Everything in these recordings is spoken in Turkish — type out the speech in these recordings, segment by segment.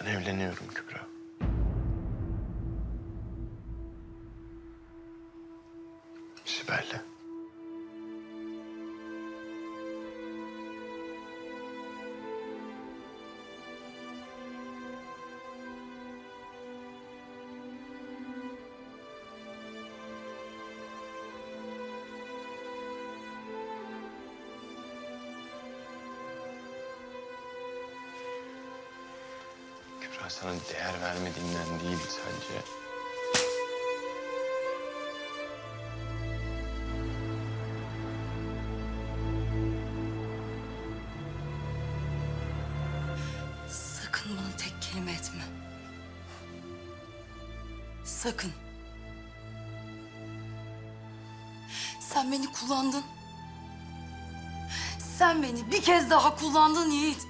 Ben evleniyorum Kübra. Sibel'le. Sana değer vermediğimden değil sence. Sakın bana tek kelime etme. Sakın. Sen beni kullandın. Sen beni bir kez daha kullandın Yiğit.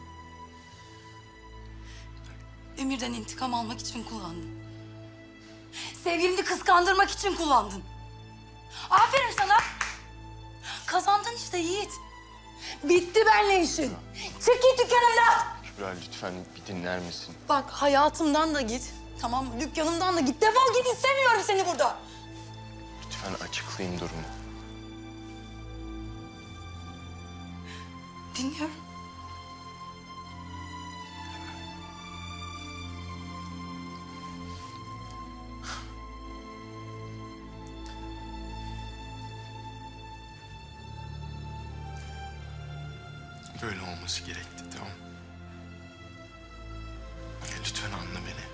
Emir'den intikam almak için kullandın. Sevgilini kıskandırmak için kullandın. Aferin sana. Kazandın işte Yiğit. Bitti benle işin. Çık git dükkanımdan. Kübra lütfen bir dinler misin? Bak hayatımdan da git. Tamam mı? Dükkanımdan da git. Defol git istemiyorum seni burada. Lütfen açıklayayım durumu. Dinliyorum. Böyle olması gerekti tamam? Ya Lütfen anla beni.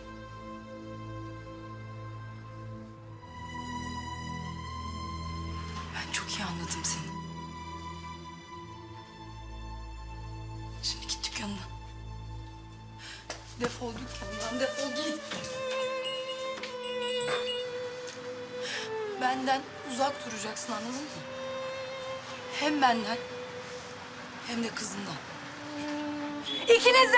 Ben çok iyi anladım seni. Şimdi git dükkanına. Defol dükkanından defol git. Benden uzak duracaksın anladın mı? Hem benden hem de kızından. İkiniz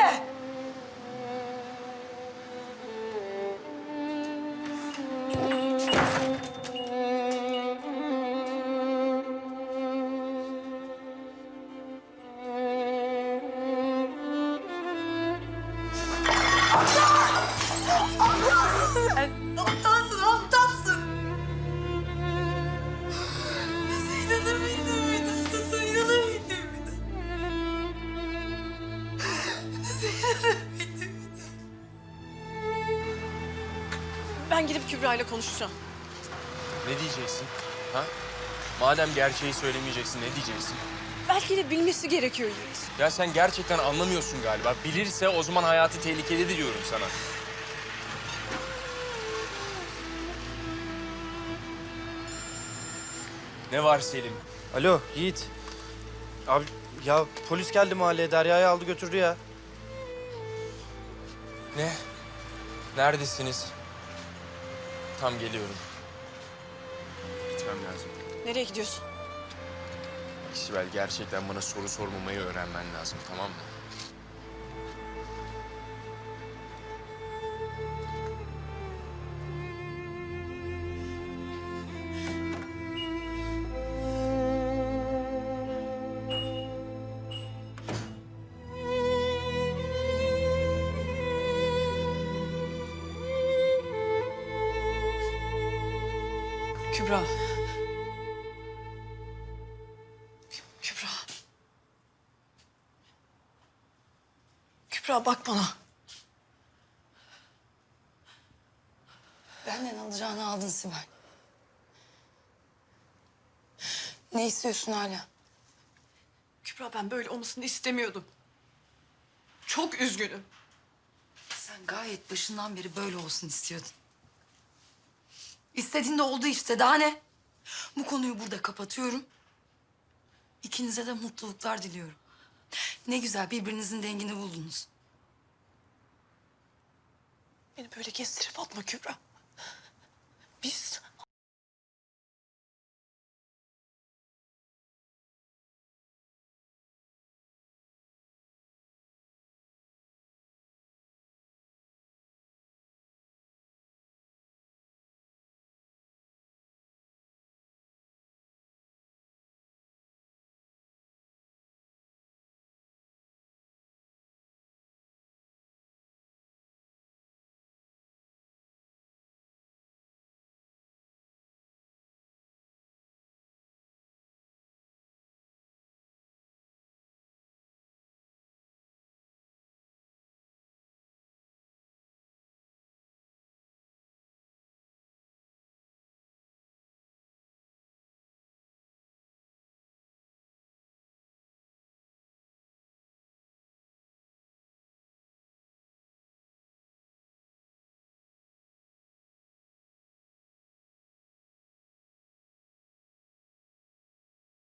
Ben gidip Kübra ile konuşacağım. Ne diyeceksin? Ha? Madem gerçeği söylemeyeceksin ne diyeceksin? Belki de bilmesi gerekiyor Yiğit. Ya sen gerçekten anlamıyorsun galiba. Bilirse o zaman hayatı tehlikede diyorum sana. Ne var Selim? Alo Yiğit. Abi ya polis geldi mahalleye Derya'yı aldı götürdü ya. Ne? Neredesiniz? Tam geliyorum. Gitmem lazım. Nereye gidiyorsun? Sibel gerçekten bana soru sormamayı öğrenmen lazım tamam mı? Kübra. Kübra. Kübra bak bana. Benden alacağını aldın Sibel. Ne istiyorsun hala? Kübra ben böyle olmasını istemiyordum. Çok üzgünüm. Sen gayet başından beri böyle olsun istiyordun. İstediğin de oldu işte. Daha ne? Bu konuyu burada kapatıyorum. İkinize de mutluluklar diliyorum. Ne güzel birbirinizin dengini buldunuz. Beni böyle kestirip atma Kübra. Biz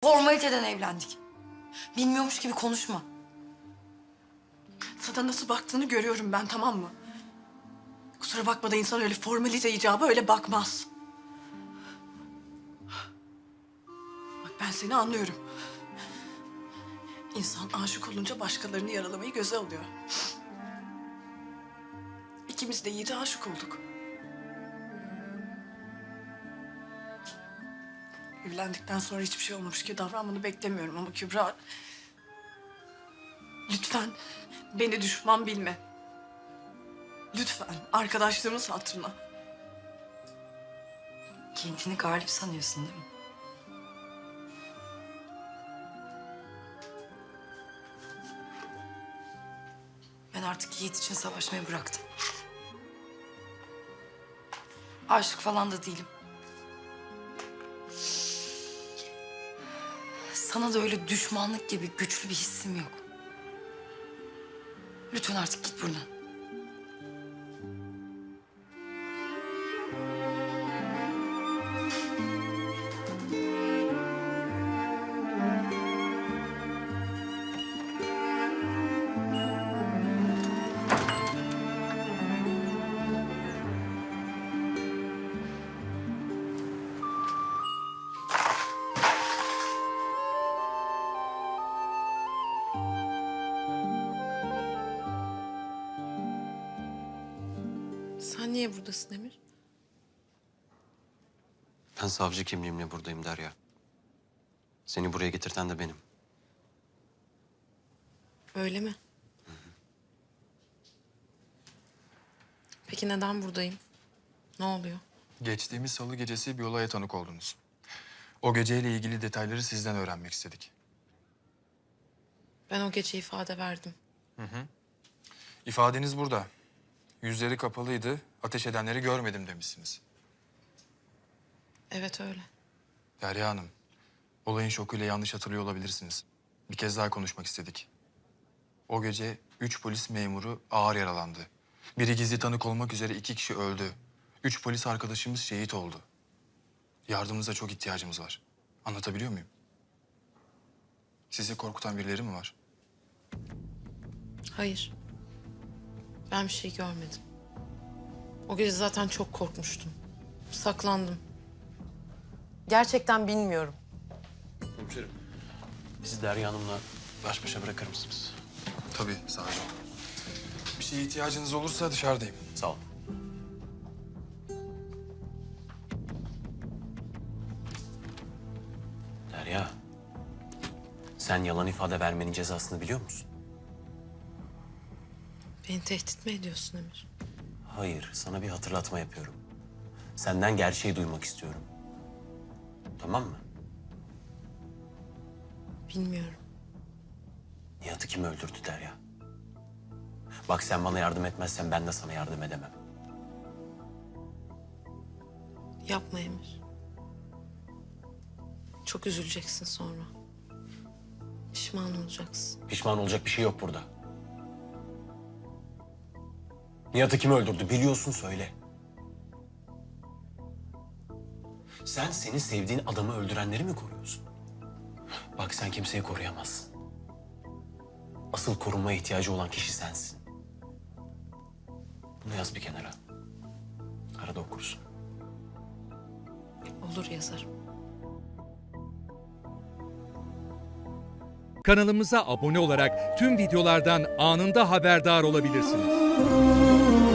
Formaliteden evlendik. Bilmiyormuş gibi konuşma. Sana nasıl baktığını görüyorum ben tamam mı? Kusura bakma da insan öyle formalite icabı öyle bakmaz. Bak ben seni anlıyorum. İnsan aşık olunca başkalarını yaralamayı göze alıyor. İkimiz de iyi de aşık olduk. Evlendikten sonra hiçbir şey olmamış ki davranmanı beklemiyorum ama Kübra... Lütfen beni düşman bilme. Lütfen arkadaşlığımız hatırına. Kendini galip sanıyorsun değil mi? Ben artık Yiğit için savaşmayı bıraktım. Aşık falan da değilim. Sana da öyle düşmanlık gibi güçlü bir hissim yok. Lütfen artık git buradan. Sen niye buradasın Emir? Ben savcı kimliğimle buradayım Derya. Seni buraya getirten de benim. Öyle mi? Peki neden buradayım? Ne oluyor? Geçtiğimiz salı gecesi bir olaya tanık oldunuz. O geceyle ilgili detayları sizden öğrenmek istedik. Ben o gece ifade verdim. İfadeniz burada. Yüzleri kapalıydı, ateş edenleri görmedim demişsiniz. Evet öyle. Derya Hanım, olayın şokuyla yanlış hatırlıyor olabilirsiniz. Bir kez daha konuşmak istedik. O gece üç polis memuru ağır yaralandı. Biri gizli tanık olmak üzere iki kişi öldü. Üç polis arkadaşımız şehit oldu. Yardımınıza çok ihtiyacımız var. Anlatabiliyor muyum? Sizi korkutan birileri mi var? Hayır. Ben bir şey görmedim. O gece zaten çok korkmuştum. Saklandım. Gerçekten bilmiyorum. Komiserim. Bizi Derya Hanım'la baş başa bırakır mısınız? Tabii savcım. Bir şeye ihtiyacınız olursa dışarıdayım. Sağ ol. Derya. Sen yalan ifade vermenin cezasını biliyor musun? Beni tehdit mi ediyorsun Emir? Hayır, sana bir hatırlatma yapıyorum. Senden gerçeği duymak istiyorum. Tamam mı? Bilmiyorum. Nihat'ı kim öldürdü Derya? Bak sen bana yardım etmezsen ben de sana yardım edemem. Yapma Emir. Çok üzüleceksin sonra. Pişman olacaksın. Pişman olacak bir şey yok burada. Nihat'ı kim öldürdü biliyorsun söyle. Sen senin sevdiğin adamı öldürenleri mi koruyorsun? Bak sen kimseyi koruyamazsın. Asıl korunmaya ihtiyacı olan kişi sensin. Bunu yaz bir kenara. Arada okursun. Olur yazarım. Kanalımıza abone olarak tüm videolardan anında haberdar olabilirsiniz. Oh.